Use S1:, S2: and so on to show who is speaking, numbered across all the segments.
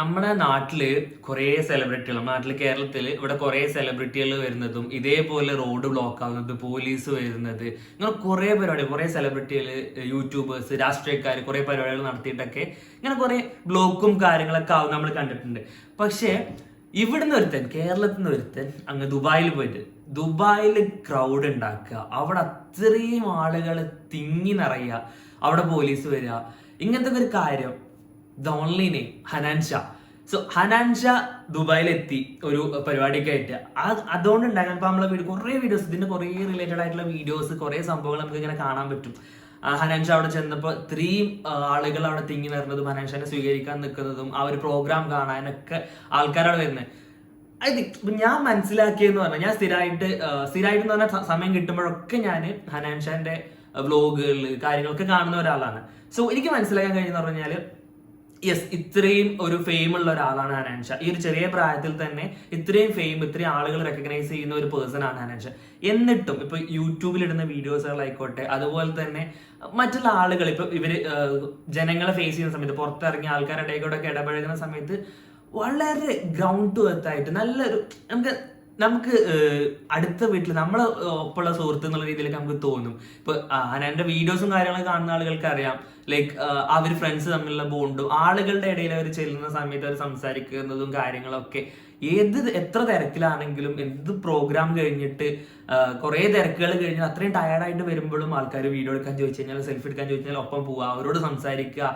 S1: നമ്മുടെ നാട്ടിൽ കുറേ സെലിബ്രിറ്റികൾ നമ്മുടെ നാട്ടിൽ കേരളത്തിൽ ഇവിടെ കുറേ സെലിബ്രിറ്റികൾ വരുന്നതും ഇതേപോലെ റോഡ് ബ്ലോക്ക് ആവുന്നത് പോലീസ് വരുന്നത് ഇങ്ങനെ കുറേ പരിപാടി കുറേ സെലിബ്രിറ്റികൾ യൂട്യൂബേഴ്സ് രാഷ്ട്രീയക്കാർ കുറേ പരിപാടികൾ നടത്തിയിട്ടൊക്കെ ഇങ്ങനെ കുറേ ബ്ലോക്കും കാര്യങ്ങളൊക്കെ ആവും നമ്മൾ കണ്ടിട്ടുണ്ട്. പക്ഷേ ഇവിടുന്ന് ഒരുത്തൻ കേരളത്തിൽ നിന്ന് ഒരുത്തൻ അങ്ങ് ദുബായിൽ പോയിട്ട് ദുബായിൽ ക്രൗഡ് ഉണ്ടാക്കുക. അവിടെ അത്രയും ആളുകൾ തിങ്ങി നിറയുക. അവിടെ പോലീസ് വരിക. ഇങ്ങനത്തെ ഒരു കാര്യം the only name Hananshah so Hananshah ദുബായിലെത്തി ഒരു പരിപാടിയൊക്കെ ആയിട്ട്. അത് അതുകൊണ്ട് ഉണ്ടാകാൻ ഇപ്പം നമ്മളെ വീട് കുറേ വീഡിയോസ് ഇതിന്റെ കുറേ റിലേറ്റഡ് ആയിട്ടുള്ള വീഡിയോസ് കുറേ സംഭവങ്ങൾ നമുക്ക് ഇങ്ങനെ കാണാൻ പറ്റും. ഹനാൻഷ അവിടെ ചെന്നപ്പോൾ ഇത്രയും ആളുകൾ അവിടെ തിങ്ങി വരുന്നതും ഹനാൻഷനെ സ്വീകരിക്കാൻ നിൽക്കുന്നതും ആ ഒരു പ്രോഗ്രാം കാണാനൊക്കെ ആൾക്കാരവിടെ വരുന്നത്. ഐ തിങ്ക് ഞാൻ മനസ്സിലാക്കിയെന്ന് പറഞ്ഞാൽ ഞാൻ സ്ഥിരമായിട്ട് സ്ഥിരമായിട്ട് എന്ന് പറഞ്ഞാൽ സമയം കിട്ടുമ്പോഴൊക്കെ ഞാൻ ഹനാൻഷാന്റെ വ്ളോഗുകൾ കാര്യങ്ങളൊക്കെ കാണുന്ന ഒരാളാണ്. സോ എനിക്ക് മനസ്സിലാക്കാൻ കഴിയുന്ന പറഞ്ഞാൽ യെസ് ഇത്രയും ഒരു ഫെയിം ഉള്ള ഒരാളാണ് അനാൻഷ. ഈ ഒരു ചെറിയ പ്രായത്തിൽ തന്നെ ഇത്രയും ഫെയിം ഇത്രയും ആളുകൾ റെക്കഗ്നൈസ് ചെയ്യുന്ന ഒരു പേഴ്സൺ ആണ് അനാൻഷ. എന്നിട്ടും ഇപ്പൊ യൂട്യൂബിൽ ഇടുന്ന വീഡിയോസുകളായിക്കോട്ടെ അതുപോലെ തന്നെ മറ്റുള്ള ആളുകൾ ഇപ്പൊ ഇവർ ജനങ്ങളെ ഫേസ് ചെയ്യുന്ന സമയത്ത് പുറത്തിറങ്ങിയ ആൾക്കാരുടെ ഒക്കെ ഇടപഴകുന്ന സമയത്ത് വളരെ ഗ്രൗണ്ട് ടു എർത്ത് ആയിട്ട് നല്ലൊരു നമുക്ക് നമുക്ക് അടുത്ത വീട്ടിൽ നമ്മളെ ഒപ്പമുള്ള സുഹൃത്ത് എന്നുള്ള രീതിയിലൊക്കെ നമുക്ക് തോന്നും. ഇപ്പൊ എന്റെ വീഡിയോസും കാര്യങ്ങളും കാണുന്ന ആളുകൾക്ക് അറിയാം ലൈക്ക് അവർ ഫ്രണ്ട്സ് തമ്മിലുള്ള ബോണ്ടും. ആളുകളുടെ ഇടയിൽ അവർ ചെല്ലുന്ന സമയത്ത് അവർ സംസാരിക്കുന്നതും കാര്യങ്ങളൊക്കെ. ഏത് എത്ര തിരക്കിലാണെങ്കിലും എന്ത് പ്രോഗ്രാം കഴിഞ്ഞിട്ട് കുറേ തിരക്കുകൾ കഴിഞ്ഞ് അത്രയും ടയർഡായിട്ട് വരുമ്പോഴും ആൾക്കാർ വീഡിയോ എടുക്കാൻ ചോദിച്ചു കഴിഞ്ഞാൽ സെൽഫി എടുക്കാൻ ചോദിച്ചു കഴിഞ്ഞാൽ ഒപ്പം പോവുക അവരോട് സംസാരിക്കുക.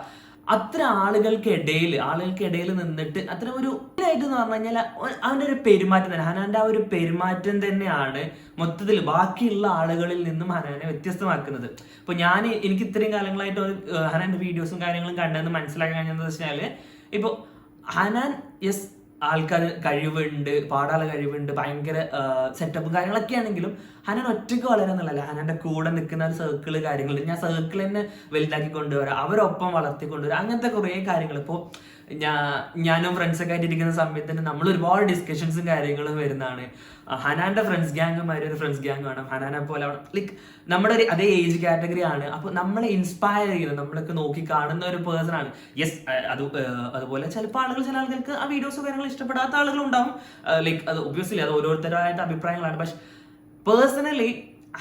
S1: അത്ര ആളുകൾക്കിടയിൽ ആളുകൾക്കിടയിൽ നിന്നിട്ട് അത്ര ഒരു ആയിട്ട് എന്ന് പറഞ്ഞു കഴിഞ്ഞാൽ അവന്റെ ഒരു പെരുമാറ്റം തന്നെ. ഹനാന്റെ ആ ഒരു പെരുമാറ്റം തന്നെയാണ് മൊത്തത്തിൽ ബാക്കിയുള്ള ആളുകളിൽ നിന്നും ഹനാനെ വ്യത്യസ്തമാക്കുന്നത്. ഇപ്പൊ ഞാൻ എനിക്ക് ഇത്രയും കാലങ്ങളായിട്ട് ഹനാന്റെ വീഡിയോസും കാര്യങ്ങളും കണ്ടെന്ന് മനസ്സിലാക്കാൻ കഴിഞ്ഞതെന്ന് ഇപ്പൊ ഹനാൻ യെസ് ആൾക്കാർ കഴിവുണ്ട് പാടാനുള്ള കഴിവുണ്ട് ഭയങ്കര സെറ്റപ്പും കാര്യങ്ങളൊക്കെ ആണെങ്കിലും ഹനൻ ഒറ്റയ്ക്ക് വളരാന്നുള്ളല്ല ഹനന്റെ കൂടെ നിൽക്കുന്ന ഒരു സർക്കിൾ കാര്യങ്ങൾ ഞാൻ സർക്കിൾ തന്നെ വലുതാക്കി കൊണ്ടുവരാം അവരൊപ്പം വളർത്തി കൊണ്ടുവരാം അങ്ങനത്തെ കുറേ കാര്യങ്ങൾ. ഇപ്പോൾ ഞാൻ ഞാനും ഫ്രണ്ട്സൊക്കെ ആയിട്ട് ഇരിക്കുന്ന സമയത്ത് തന്നെ നമ്മൾ ഒരുപാട് ഡിസ്കഷൻസും കാര്യങ്ങളും വരുന്നതാണ്. ഹനാന്റെ ഫ്രണ്ട്സ് ഗ്യാങ്ങുമാരി ഒരു ഫ്രണ്ട്സ് ഗ്യാങ് വേണം. ഹനാനെ പോലെ ലൈക്ക് നമ്മുടെ ഒരു അതേ ഏജ് കാറ്റഗറി ആണ്. അപ്പൊ നമ്മളെ ഇൻസ്പയർ ചെയ്യുന്നത് നമ്മളൊക്കെ നോക്കി കാണുന്ന ഒരു പേഴ്സൺ ആണ്. യെസ് അത് അതുപോലെ ചിലപ്പോൾ ആളുകൾ ചില ആളുകൾക്ക് ആ വീഡിയോസ് കാര്യങ്ങൾ ഇഷ്ടപ്പെടാത്ത ആളുകളുണ്ടാവും. ലൈക്ക് അത് ഒബ്വിയസ്ലി അത് ഓരോരുത്തരായിട്ട് അഭിപ്രായങ്ങളാണ്. പക്ഷെ പേഴ്സണലി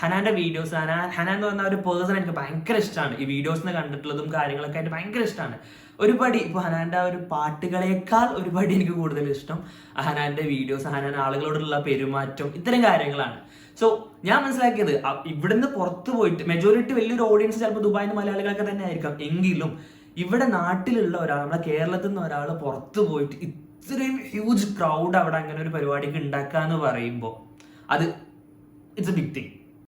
S1: ഹനാന്റെ വീഡിയോസ് ഹനാ ഹനാൻ എന്ന് പറഞ്ഞ ഒരു പേഴ്സൺ എനിക്ക് ഭയങ്കര ഇഷ്ടമാണ് ഈ വീഡിയോസിന് കണ്ടിട്ടുള്ളതും കാര്യങ്ങളൊക്കെ ആയിട്ട് ഭയങ്കര ഇഷ്ടമാണ് ഒരുപടി ഇപ്പൊ ഹനാന്റെ ആ ഒരു പാട്ടുകളേക്കാൾ ഒരുപടി എനിക്ക് കൂടുതൽ ഇഷ്ടം ഹനാന്റെ വീഡിയോസ് ഹനാൻ ആളുകളോടുള്ള പെരുമാറ്റം ഇത്തരം കാര്യങ്ങളാണ്. സോ ഞാൻ മനസ്സിലാക്കിയത് ഇവിടുന്ന് പുറത്ത് പോയിട്ട് മെജോറിറ്റി വലിയൊരു ഓഡിയൻസ് ചിലപ്പോൾ ദുബായിൽ നിന്ന് മലയാളികളൊക്കെ തന്നെ ആയിരിക്കാം എങ്കിലും ഇവിടെ നാട്ടിലുള്ള ഒരാൾ നമ്മുടെ കേരളത്തിൽ നിന്ന് ഒരാൾ പുറത്ത് പോയിട്ട് ഇത്രയും ഹ്യൂജ് ക്രൗഡ് അവിടെ അങ്ങനെ ഒരു പരിപാടിക്ക് ഉണ്ടാക്കുക എന്ന് പറയുമ്പോൾ അത് ഇറ്റ്സ് എ ബിഗ് തിങ്